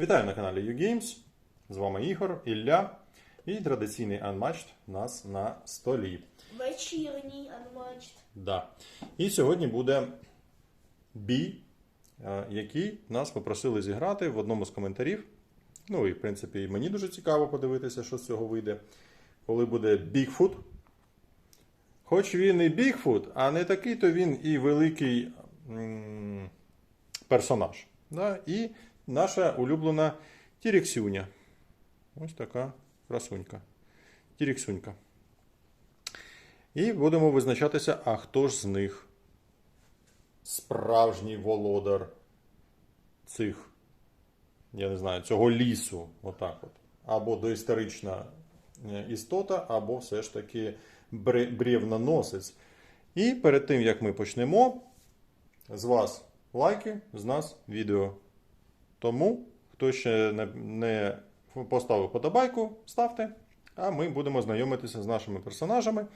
Вітаю на каналі YouGames. З вами Ігор, Ілля і традиційний Unmatched у нас на столі. Вечірній анмачт. Да. І сьогодні буде бій, е, який нас попросили зіграти в одному з коментарів. Ну і в принципі і мені дуже цікаво подивитися, що з цього вийде. Коли буде Бігфут. Хоч він і Бігфут, а не такий, то він і великий м, персонаж. Да? І наша улюблена Тіріксюня. Ось така красунька. Тіріксюнька. І будемо визначатися, а хто ж з них справжній володар цих, я не знаю, цього лісу. Отак от. Або доісторична е, істота, або все ж таки бре- бревноносець. І перед тим, як ми почнемо, з вас лайки, з нас відео. Тому, хто ще не, поставив подобайку, ставте. А ми будемо знайомитися з нашими персонажами,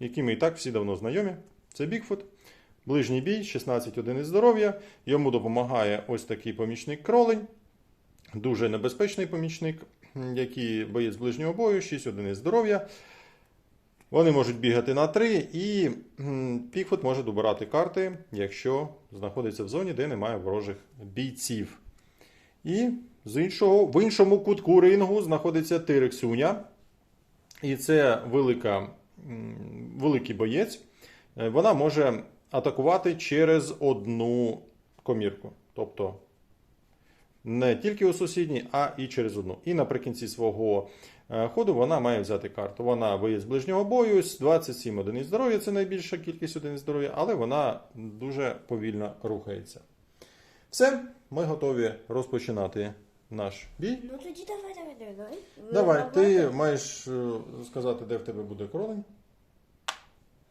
якими і так всі давно знайомі. Це Бігфут. Ближній бій, 16 одиниць здоров'я. Йому допомагає ось такий помічник кролень. Дуже небезпечний помічник, який боєць ближнього бою, 6 одиниць здоров'я. Вони можуть бігати на 3, і Пікфут може добирати карти, якщо знаходиться в зоні, де немає ворожих бійців. І з іншого, в іншому кутку рингу знаходиться Тирексуня. І це велика, великий боєць. Е, Вона може атакувати через одну комірку. Тобто не тільки у сусідній, а і через одну. І наприкінці свого е, ходу вона має взяти карту. Вона виїзд з ближнього бою, з 27 одиниць здоров'я, це найбільша кількість одиниць здоров'я, але вона дуже повільно рухається. Все, ми готові розпочинати наш бій. Ну тоді давай, давай, давай, давай. Давай, ти маєш е, сказати, де в тебе буде кролень.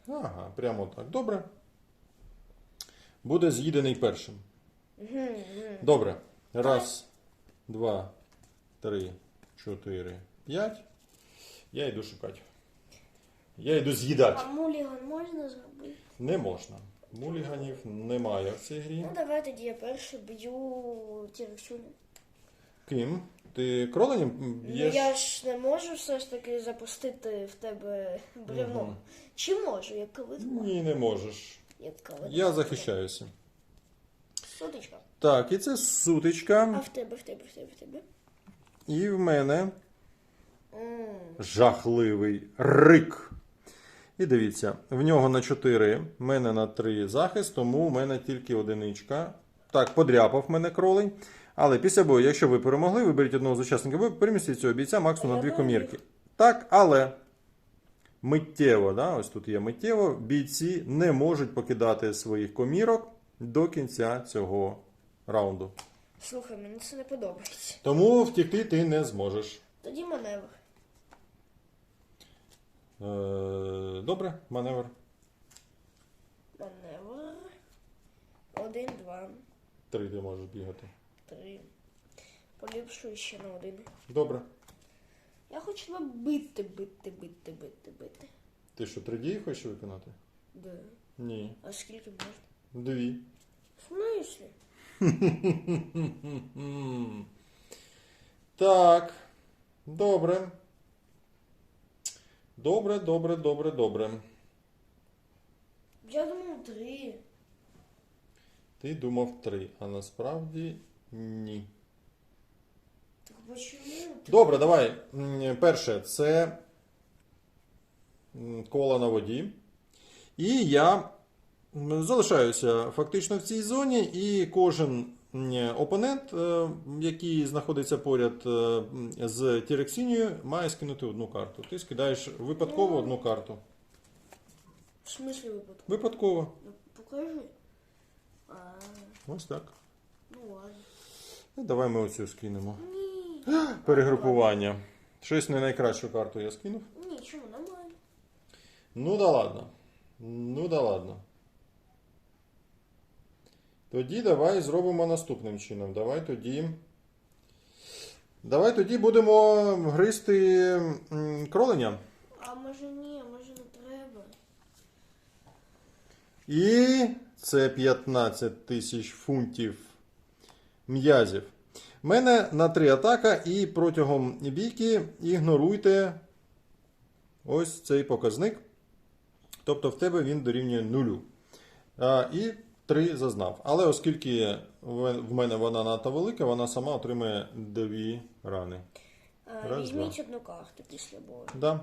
Ага, прямо так. Добре. Буде з'їдений першим. Добре. Раз, два, три, чотири, п'ять. Я йду шукати. Я йду з'їдати. А муліган можна зробити? Не можна. Муліганів немає в цій грі. Ну давай тоді я перший б'ю Тірексюню. Ким? Ти кроленем Ну б'єш? я ж не можу все ж таки запустити в тебе бревно. Мгм. Чи можу, як калитва? Ні, не можеш. Як калитва. Я захищаюся. Соточка. Так, і це сутичка. А в тебе, в тебе, в тебе, в тебе. І в мене М. жахливий рик. І дивіться, в нього на 4, в мене на 3 захист, тому в мене тільки одиничка. Так, подряпав мене кролень. Але після бою, якщо ви перемогли, виберіть одного з учасників бою, перемістіть цього бійця максимум на дві комірки. Так, але миттєво, да, ось тут є миттєво, бійці не можуть покидати своїх комірок до кінця цього раунду. Слухай, мені це не подобається. Тому втекти ти не зможеш. Тоді маневр. Е, Добре, маневр. Маневр. Один, два, Три ти можеш бігати. три. Поліпшую ще на один. Добре. Я хочу бити, бити, бити, бити, бити. Ти що, три дії хочеш виконати? Да. Ні. А скільки можна? Дві. В смислі? Так. Добре. Добре, добре, добре, добре. Я думав три. Ти думав три, а насправді ні. Так почему? Ти- Добре, давай. М, Перше, це м, кола на воді. І я м, залишаюся фактично в цій зоні, і кожен опонент, е, який знаходиться поряд е, з Тірексінією, має скинути одну карту. Ти скидаєш випадково одну карту. В смислі випадку? Випадково. Ну, покажи. А, Ось так. ну ладно. І давай ми оцю скинемо. Ні. Перегрупування. Щось не найкращу карту я скинув. Ні, чому нормально? Ну да ладно. Ну да ладно. Тоді давай зробимо наступним чином. Давай тоді. Давай тоді будемо гризти кроленя. А може ні, може не треба. І це 15 тисяч фунтів м'язів. У мене на 3 атака, і протягом бійки ігноруйте ось цей показник. Тобто в тебе він дорівнює нулю. А, і 3 зазнав. Але оскільки в мене вона надто велика, вона сама отримає 2 рани. Раз, Візьміть одну карту після бою. Да?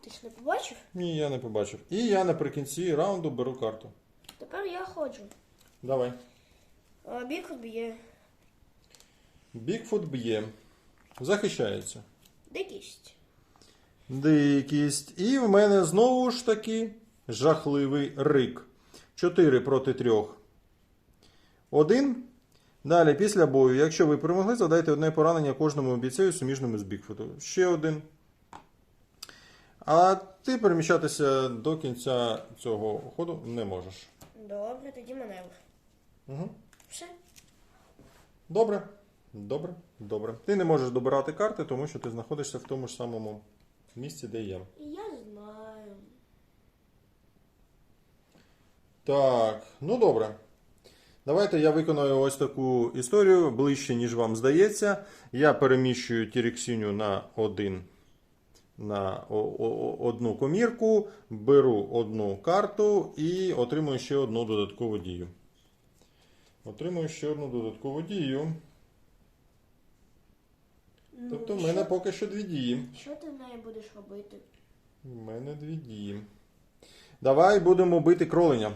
Ти ж не побачив? Ні, я не побачив. І я наприкінці раунду беру карту. Тепер я ходжу. Давай. А, Біг б'є. Бігфут б'є. Захищається. Дикість. Дикість. І в мене знову ж таки жахливий рик. 4 проти 3. Один. Далі, після бою, якщо ви перемогли, задайте одне поранення кожному бійцеві суміжному з Бігфуту. Ще один. А ти переміщатися до кінця цього ходу не можеш. Добре, тоді маневр. Угу. Все. Добре. Добре. Добре. Ти не можеш добирати карти, тому що ти знаходишся в тому ж самому місці, де і я. Я знаю. Так, ну добре. Давайте я виконаю ось таку історію ближче, ніж вам здається. Я переміщую Тірексіню на один. На одну комірку, беру одну карту і отримую ще одну додаткову дію. Отримую ще одну додаткову дію. Ну, Тобто в що- мене поки що дві дії. Що ти в неї будеш робити? У мене дві дії. Давай будемо бити кроленя.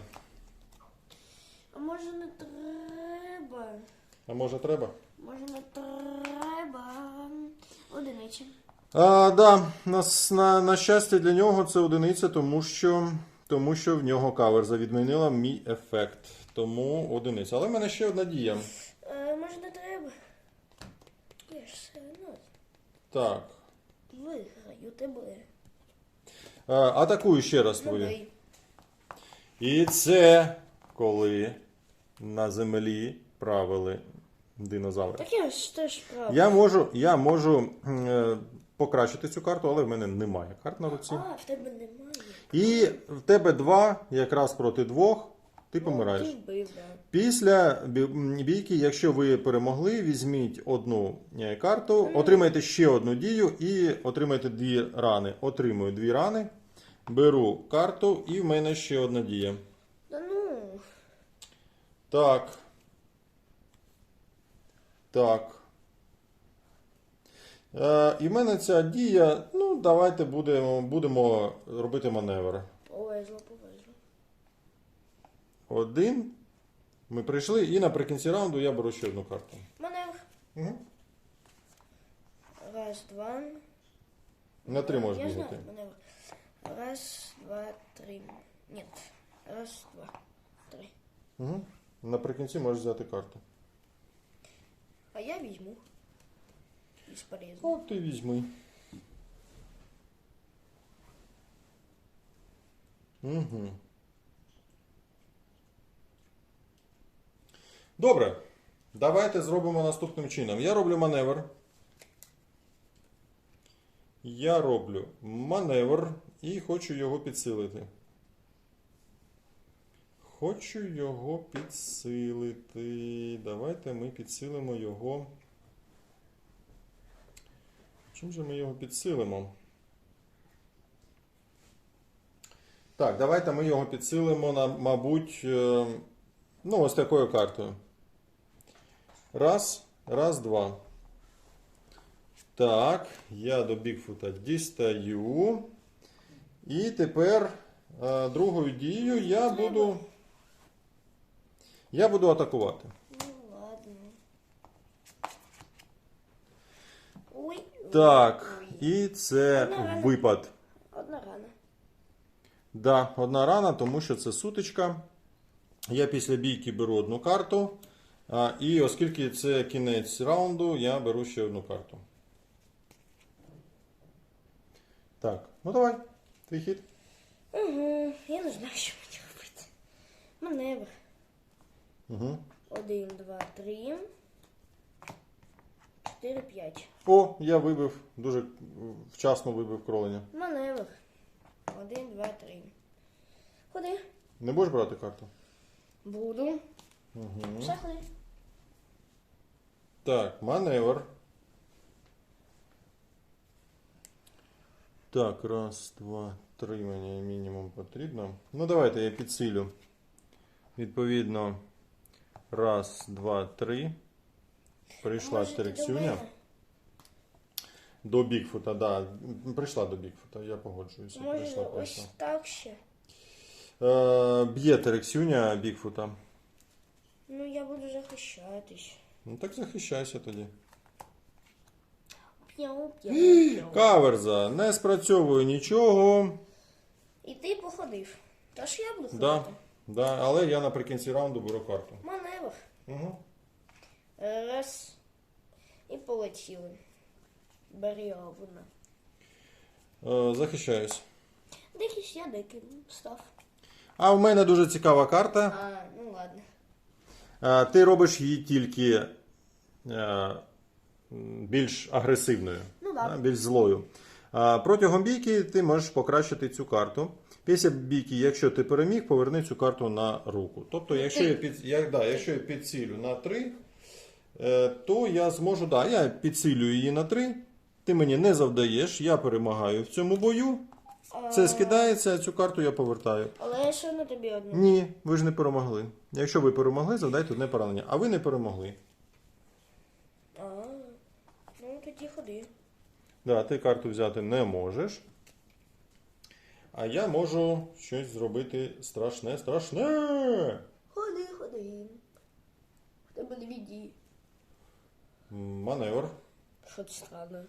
А може не треба? А може треба? Може не треба. Одиниці. А, да, на, на, на щастя для нього це одиниця, тому що, тому що в нього каверза відмінила мій ефект. Тому одиниця. Але в мене ще одна дія. Е, може не треба? Я ж все одно Так. виграю тебе. А, атакую ще раз твою. І це коли на землі правили динозаври. Так я ж теж прав. Я можу, я можу е, покращити цю карту, але в мене немає карт на руці. А, в тебе немає. І в тебе два, якраз проти двох, ти помираєш. Ну, ти вбив, да. Після бі- бійки, якщо ви перемогли, візьміть одну е, карту, отримайте ще одну дію і отримайте дві рани. Отримую дві рани, беру карту, і в мене ще одна дія. Так. Так. Е, і в мене ця дія. Ну, давайте будемо, будемо робити маневр. Повезло, повезло. Один. Ми прийшли, і наприкінці раунду я беру ще одну карту. Маневр. Угу. Раз, два. На три можеш Я бігати. знаю маневр. Раз, два, три. Нет. Раз, два, три. Угу. Наприкінці можеш взяти карту. А я візьму. Бесполезно. От ти візьми. Угу. Добре. Давайте зробимо наступним чином. Я роблю маневр. Я роблю маневр і хочу його підсилити. Хочу його підсилити. Давайте ми підсилимо його. Чим же ми його підсилимо? Так, давайте ми його підсилимо, на, мабуть, е, ну, ось такою картою. Раз, раз, два. Так, я до Бігфута дістаю. І тепер е, другою дією я буду. Я буду атакувати. Ну ладно. Ой. Так, і це випад. Одна рана. Да, одна рана, тому що це сутичка. Я після бійки беру одну карту. А, і оскільки це кінець раунду, я беру ще одну карту. Так, ну давай, твій хід. Угу. Я не знаю, що мені робити. Маневр. Угу. Один, два, три. Чотири, п'ять. О, я вибив, дуже вчасно вибив кроленя. Маневр. Один, два, три. Ходи. Не будеш брати карту? Буду. Угу. Все ходи. Так, маневр. Так, раз, два, три мені мінімум потрібно. Ну, давайте я підсилю. Відповідно, раз, два, три. Прийшла Терексюня. До Бігфута, да. Прийшла до Бігфута, я погоджуюся. Може, Прийшла, ось так ще. Е, б'є Терексюня Бігфута. Ну, я буду захищатись. Ну так захищайся тоді. П'яу, п'яу, п'яу. Каверза, не спрацьовує нічого. І ти походив. Тож я буду ходити. да, але я наприкінці раунду беру карту. Маневр. Угу. Раз. І полетіли. Баріовна. Е, захищаюсь. Дикісь я диким став. А в мене дуже цікава карта. А, ну ладно. Е, ти робиш її тільки е, більш агресивною, Ну да. да, більш злою. А протягом бійки ти можеш покращити цю карту. Після бійки, якщо ти переміг, поверни цю карту на руку. Тобто, якщо я, під, я, да, якщо я підсилю на 3, то я зможу, да, я підсилюю її на 3, ти мені не завдаєш, я перемагаю в цьому бою. Це скидається, цю карту я повертаю. Але я ще на тобі одну. Ні, ви ж не перемогли. Якщо ви перемогли, завдайте одне поранення. А ви не перемогли. А, ну тоді ходи. Да, ти карту взяти не можеш. А я можу щось зробити страшне, страшне. Ходи, ходи. В тебе дві дії. Маневр. Що це странно?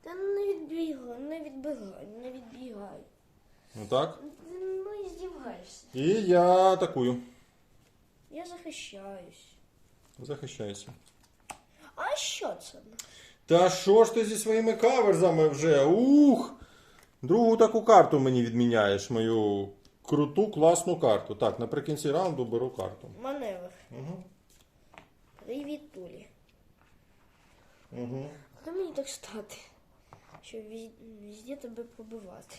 Та не відбігай, не відбігай, не відбігай. Ну так. Ну і здіваєшся. І я атакую. Я захищаюсь. Захищайся. А що це? Та що ж ти зі своїми каверзами вже? Ух! Другу таку карту мені відміняєш, мою круту, класну карту. Так, наприкінці раунду беру карту. Маневр. Угу. Привіт, Тулі. Угу. Куди мені так стати? Щоб везде тебе побивати.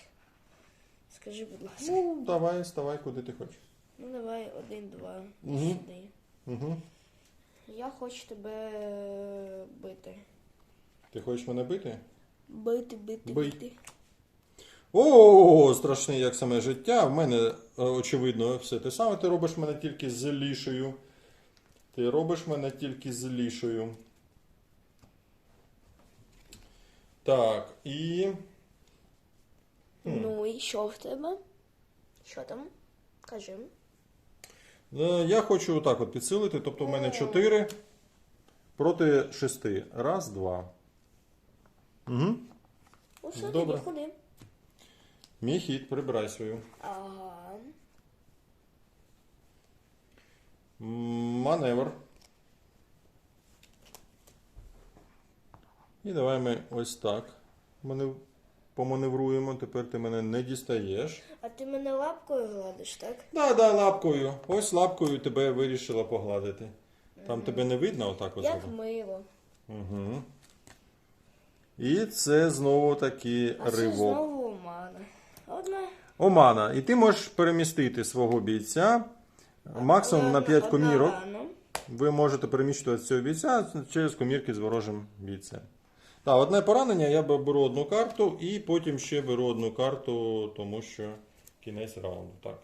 Скажи, будь ласка. Ну, давай, ставай, куди ти хочеш. Ну давай один, два. Мгм. Сюди. Угу. Я хочу тебе е, бити. Ти хочеш мене бити? Бити, бити, Бий. бити. О, страшний, як саме життя. В мене, е, очевидно, все те саме. Ти робиш мене тільки злішою. Ти робиш мене тільки злішою. Так, і. Ну і що в тебе? Що там? Кажи. е, Я хочу отак от підсилити. Тобто в мене 4 проти 6. Раз, два. Угу. Все, Добре. тоді ходи. Мій хід, прибирай свою. Ага. Маневр. І давай ми ось так манев... поманевруємо. Тепер ти мене не дістаєш. А ти мене лапкою гладиш, так? Да, да, лапкою. Ось лапкою тебе вирішила погладити. Там тебе не видно отак ось. Як мило. Угу. І це знову таки А це ривок. знову. Омана. І ти можеш перемістити свого бійця максимум на 5 комірок. Ви можете переміщувати цього бійця через комірки з ворожим бійцем. Так, одне поранення, я беру одну карту і потім ще беру одну карту, тому що кінець раунду. Так.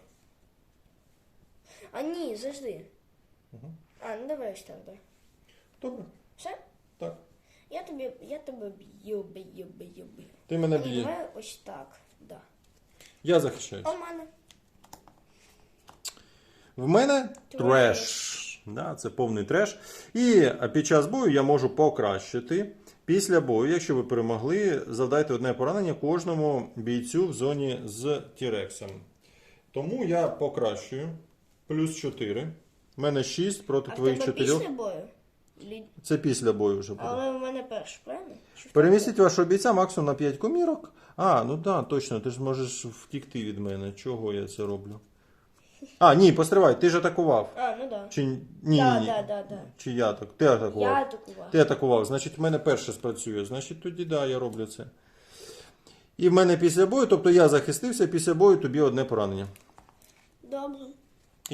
А ні, завжди. А, ну давай ось так. Добре. Все? Так. Я тобі, я тебе б'ю, б'ю, б'ю, б'ю. Ти мене Ні, б'є. давай ось так. Я захищаюсь. У мене. В мене Треш. треш. Да, це повний треш. І під час бою я можу покращити. Після бою, якщо ви перемогли, завдайте одне поранення кожному бійцю в зоні з Тірексом. Тому я покращую. Плюс 4. У мене 6 проти А твоїх тебе 4. після бою? Лі- Це після бою вже буде. Але в мене перший, правильно? Чи в Перемістіть вашого бійця максимум на 5 комірок. А, ну так, да, точно, ти ж можеш втікти від мене. Чого я це роблю? А, ні, постривай, ти ж атакував. А, ну да. Чи ні, ні, Да, ні. да, да, да. Чи я так? Ти атакував. Я атакував. Ти атакував, значить, в мене перше спрацює. Значить, тоді да, я роблю це. І в мене після бою, тобто я захистився, після бою тобі одне поранення. Добре.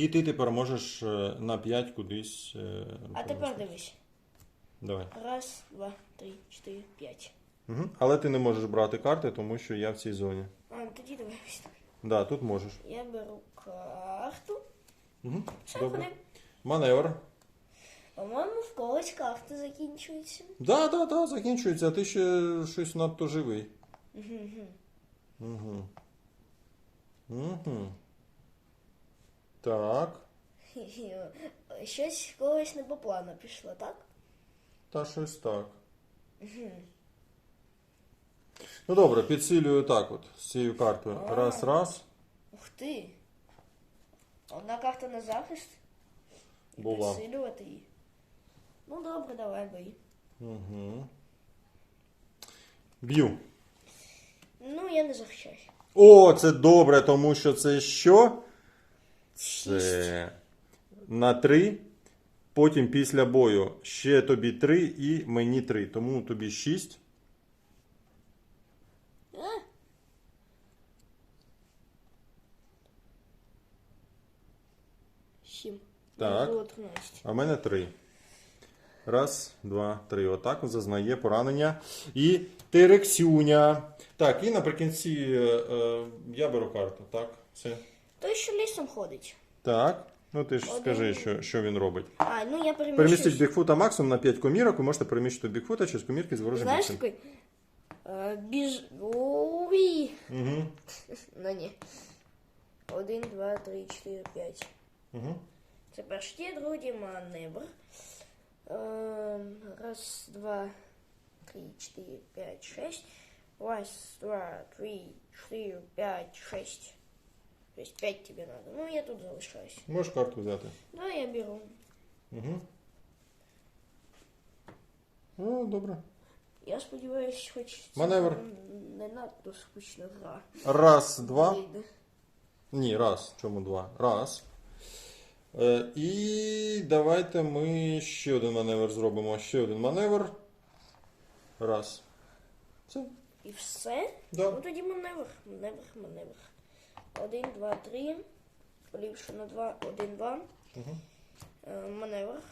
І ти тепер можеш е, на 5 кудись. е, А тепер дивись. Давай. Раз, два, три, чотири, п'ять. Угу. Але ти не можеш брати карти, тому що я в цій зоні. А, тоді давай ось так. Да, тут можеш. Я беру карту. Угу. Все, Добре. ходим. Маневр. По-моєму, в когось карти закінчуються. Да, да, да, закінчується, а ти ще щось надто живий. Угу. Угу. Так. Щось когось не по плану пішло, так? Та щось так. Ну добре, підсилюю так от з цією картою. А. Раз, раз. Ух ти. Одна карта на захист. І Була. Підсилювати її. Ну добре, давай бий. Угу. Б'ю. Ну, я не захищаюсь. О, це добре, тому що це що? Це на три. Потім після бою ще тобі три і мені три. Тому тобі шість. Сім. Так. Мені Було 13. А в мене три. Раз, два, три. Отак зазнає поранення. І Терексюня. Так, і наприкінці е, е, я беру карту. Так, все. Той, що лісом ходить. Так. Ну ти ж Один. скажи, що, що він робить. А, ну я Перемістить переміщусь. Бігфута максимум на 5 комірок. Ви можете переміщити Бігфута через комірки з ворожим Знаєш бійцем. такий? Е, Біж... Ой. Угу. Ну ні. Один, два, три, чотири, п'ять. Угу. Це перший, другий маневр. Ем, Раз, два, три, чотири, п'ять, шесть. Раз, два, три, чотири, п'ять, шесть. То есть п'ять тебе надо. Ну, я тут залишаюсь. Можеш карту взяти. Да, я беру. Угу. О, добре. Я сподіваюся, хоч це Маневр. не надто скучна гра. Раз, два. Вийде. Ні, раз. Чому два? Раз. Е, і давайте ми ще один маневр зробимо. Ще один маневр. Раз. Все. І все? Да. Ну тоді маневр, маневр, маневр. Один, два, три. Поліпшу на два, один, два. Угу. Маневр.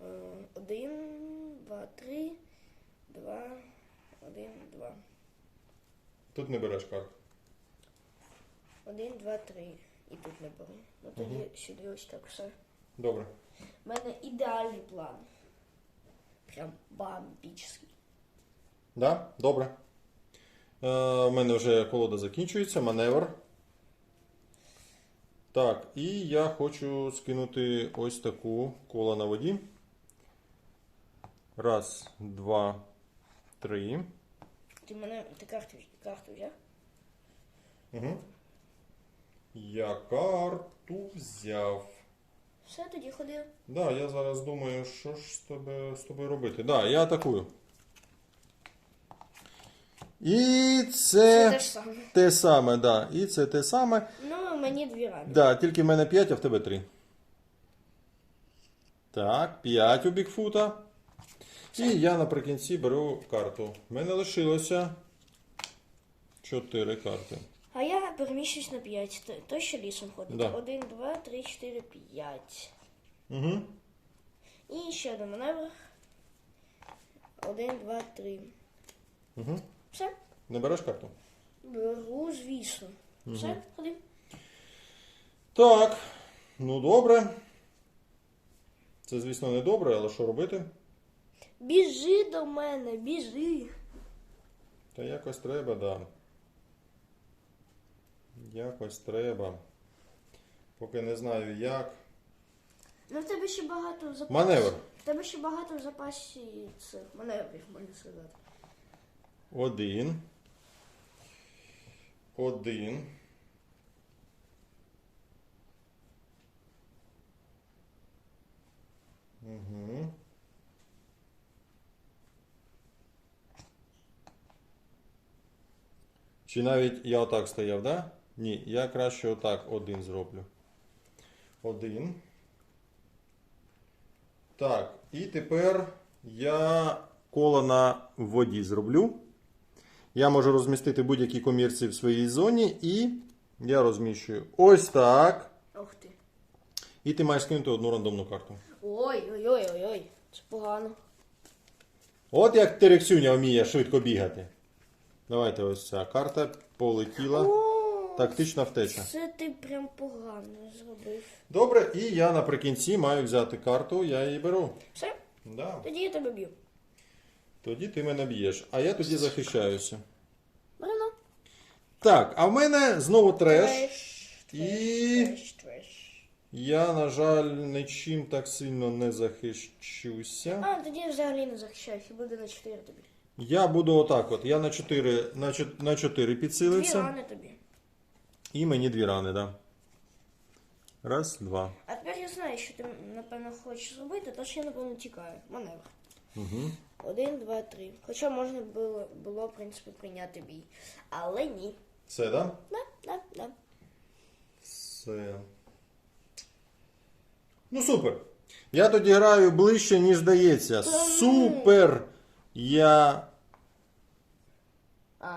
Е, один, два, три. Два, один, два. Тут не береш карту. Один, два, три. І тут не беру. Ну тоді сюди ось так все. Добре. У мене ідеальний план. Прям бомбічний. Да? Добре. Е, у мене вже колода закінчується, маневр. Так, і я хочу скинути ось таку коло на воді. Раз, два, три. Ти мене ти карту, карту взяв? Угу. Я карту взяв. Все, тоді ходив. Да, я зараз думаю, що ж з тобою, з тобою робити. Да, я атакую. І Це це те ж саме. те саме, да. І це те саме. Ну, мені дві рани. Да, тільки в мене 5, а в тебе 3. Так, 5 у Бікфута. І я наприкінці беру карту. В мене лишилося 4 карти. А я переміщусь на 5. Той- Той, що лісом ходить. Да. 1, 2, 3, 4, 5. Угу. І ще один маневр. 1, 2, 3. Угу. Все. Не береш карту? Беру, звісно. Все, ходим. Так, ну добре. Це, звісно, не добре, але що робити? Біжи до мене, біжи. Та якось треба, да. Якось треба. Поки не знаю як. Ну в тебе ще багато в запасі. Маневр. В тебе ще багато в запасі цих маневрів, можна сказати. Один. Один. Угу. Чи навіть я отак стояв, да? Ні, я краще отак один зроблю. Один. Так, і тепер я коло на воді зроблю. Я можу розмістити будь-які комірці в своїй зоні і Я розміщую ось так. Ух ти. І ти маєш скинути одну рандомну карту. Ой, ой, ой, ой, ой. Це погано. От як Терексюня вміє швидко бігати. Давайте ось ця карта полетіла. О, Тактична втеча. Це ти прям погано зробив. Добре, і я наприкінці маю взяти карту, я її беру. Все, Да. тоді я тебе б'ю. Тоді ти мене б'єш, а я тоді захищаюся. Брано. Так, а в мене знову треш. Треш, І- треш, треш. Я, на жаль, нічим так сильно не захищуся. А, тоді я взагалі не захищаюся, буде на 4 тобі. Я буду отак от. Я на 4, на, чот- на 4 Дві підсилився. рани тобі. І мені дві рани, да. Раз, два. А тепер я знаю, що ти, напевно, хочеш зробити, тож я, напевно, тікаю. Маневр. Угу. Один, два, три. Хоча можна було, було в принципі, прийняти бій. Але ні. Все, да? Да, да, да. Все. Ну, супер. Я тоді граю ближче, ніж здається. Супер! Я. А,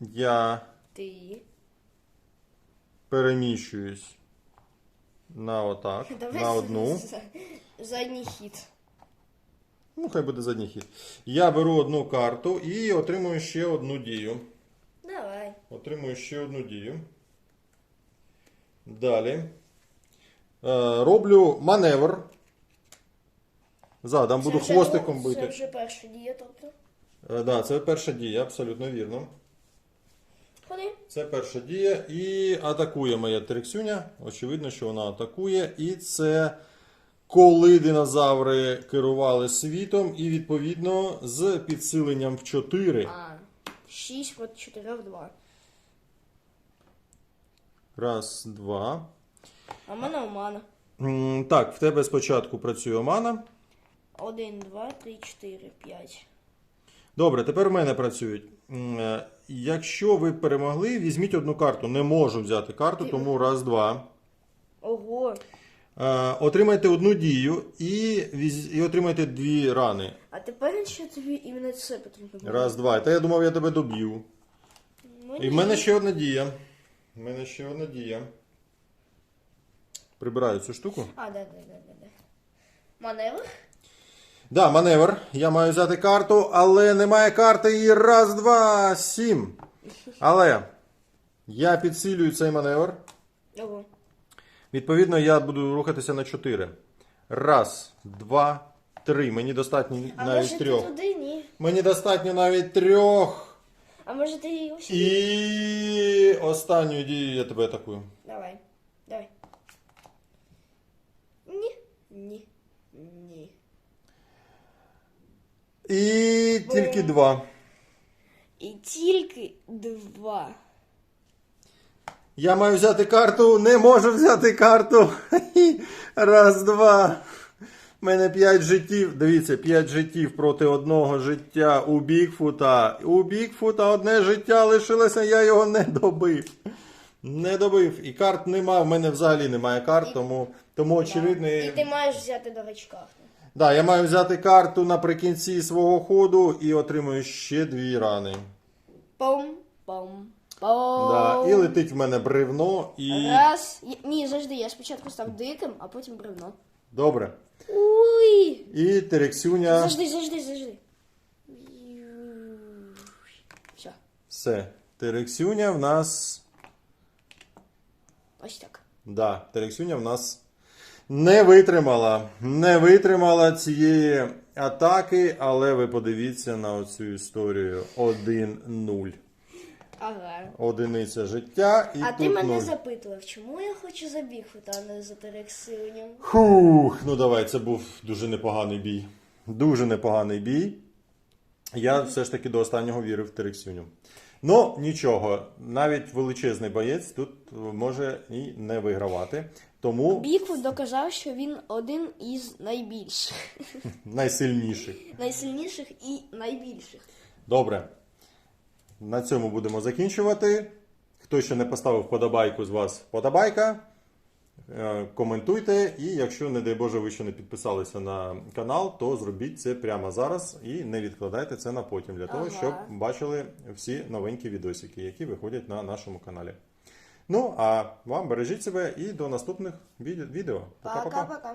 Я ти. переміщуюсь на отак. На одну. Задній хід. Ну, хай буде задній хід. Я беру одну карту і отримую ще одну дію. Давай. Отримую ще одну дію. Далі. Е, роблю маневр. Задам, буду вже хвостиком друг- бити. Це вже перша дія, тобто. Е, да, це перша дія, абсолютно вірно. Ходи. Це перша дія. І атакує моя Терексюня. Очевидно, що вона атакує. І це коли динозаври керували світом, і відповідно з підсиленням в 4. А. 6 проти 4 в 2. Раз, два. А в мене омана. М, Так, в тебе спочатку працює Омана. 1, 2, 3, 4, 5. Добре, тепер в мене працюють. М, е, Якщо ви перемогли, візьміть одну карту. Не можу взяти карту, тому раз, два. Ого. Е, Отримайте одну дію і, і отримайте дві рани. А ти певен, що тобі іменно це потрібно було? Раз, два. Та я думав, я тебе доб'ю. Ну, І в мене ще одна дія. В мене ще одна дія. Прибираю цю штуку. А, да, да, да, да, да. Маневр? Да, маневр. Я маю взяти карту, але немає карти і раз, два, сім. Але я підсилюю цей маневр. Відповідно, я буду рухатися на 4. Раз, два, три. Мені достатньо А навіть може трьох. ти туди? Ні. Мені достатньо навіть трьох. А може ти її ось? І останню дію я тебе атакую. Давай. Давай. Ні. Ні. Ні. І тільки два. І тільки два. Я маю взяти карту, не можу взяти карту. Раз, два. У мене 5 життів. Дивіться, 5 життів проти одного життя у Бікфута. У Бікфута одне життя лишилося, я його не добив. Не добив. І карт нема. В мене взагалі немає карт, тому, тому очевидно. І ти маєш взяти до рачка. Да, я маю взяти карту наприкінці свого ходу і отримую ще дві рани. Пом, Да, і летить в мене бревно і. Раз. Ні, завжди, я спочатку став диким, а потім бревно. Добре. Уй! І Терексюня. Завжди, завжди, завжди. Все, Все. Терексюня в нас. ось так. Да, Терексюня в нас не витримала. Не витримала цієї атаки, але ви подивіться на оцю історію 1-0. Ага. Одиниця життя і А тут ти мене 0. запитував, чому я хочу за Бігфута, а не за Терексилем? Хух, ну давай, це був дуже непоганий бій. Дуже непоганий бій. Я все ж таки до останнього вірив в Терексюню. Ну, нічого, навіть величезний боєць тут може і не вигравати. Тому Бігфут доказав, що він один із найбільших, найсильніший. найсильніших і найбільших. Добре. На цьому будемо закінчувати. Хто ще не поставив вподобайку з вас вподобайка. Е, Коментуйте, і якщо, не дай Боже, ви ще не підписалися на канал, то зробіть це прямо зараз і не відкладайте це на потім, для того, Ага. щоб бачили всі новенькі відосики, які виходять на нашому каналі. Ну, а вам бережіть себе і до наступних відео. Пока-пока. Пока-пока.